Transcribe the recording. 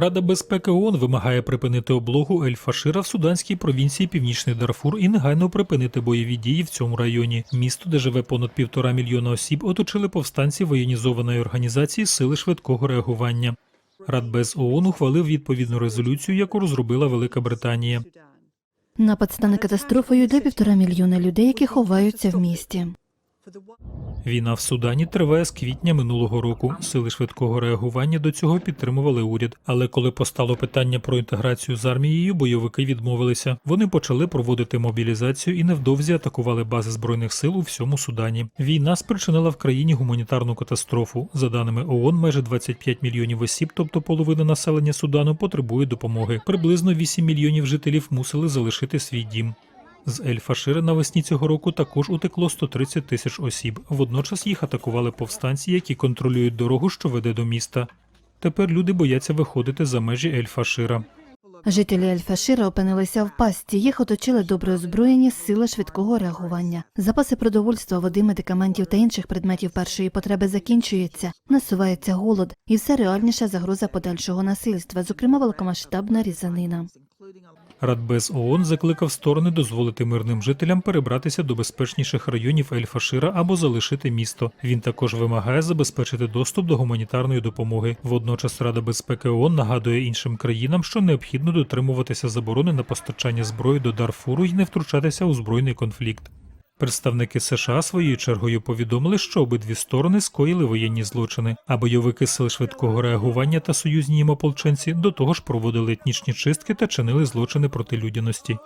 Рада безпеки ООН вимагає припинити облогу Ель-Фашира в суданській провінції Північний Дарфур і негайно припинити бойові дії в цьому районі. Місто, де живе понад півтора мільйона осіб, оточили повстанці воєнізованої організації Сили швидкого реагування. Радбез ООН ухвалив відповідну резолюцію, яку розробила Велика Британія. Напад стане катастрофою для півтора мільйона людей, які ховаються в місті. Війна в Судані триває з квітня минулого року. Сили швидкого реагування до цього підтримували уряд. Але коли постало питання про інтеграцію з армією, бойовики відмовилися. Вони почали проводити мобілізацію і невдовзі атакували бази збройних сил у всьому Судані. Війна спричинила в країні гуманітарну катастрофу. За даними ООН, майже 25 мільйонів осіб, тобто половина населення Судану, потребує допомоги. Приблизно 8 мільйонів жителів мусили залишити свій дім. З Ель-Фашира навесні цього року також утекло 130 тисяч осіб. Водночас їх атакували повстанці, які контролюють дорогу, що веде до міста. Тепер люди бояться виходити за межі Ель-Фашира. Жителі Ель-Фашира опинилися в пастці. Їх оточили добре озброєні сили швидкого реагування. Запаси продовольства, води, медикаментів та інших предметів першої потреби закінчуються. Насувається голод і все реальніша загроза подальшого насильства, зокрема великомасштабна різанина. Радбез ООН закликав сторони дозволити мирним жителям перебратися до безпечніших районів Ель-Фашира або залишити місто. Він також вимагає забезпечити доступ до гуманітарної допомоги. Водночас Рада безпеки ООН нагадує іншим країнам, що необхідно дотримуватися заборони на постачання зброї до Дарфуру і не втручатися у збройний конфлікт. Представники США своєю чергою повідомили, що обидві сторони скоїли воєнні злочини, а бойовики сил швидкого реагування та союзні їм ополченці до того ж проводили етнічні чистки та чинили злочини проти людяності.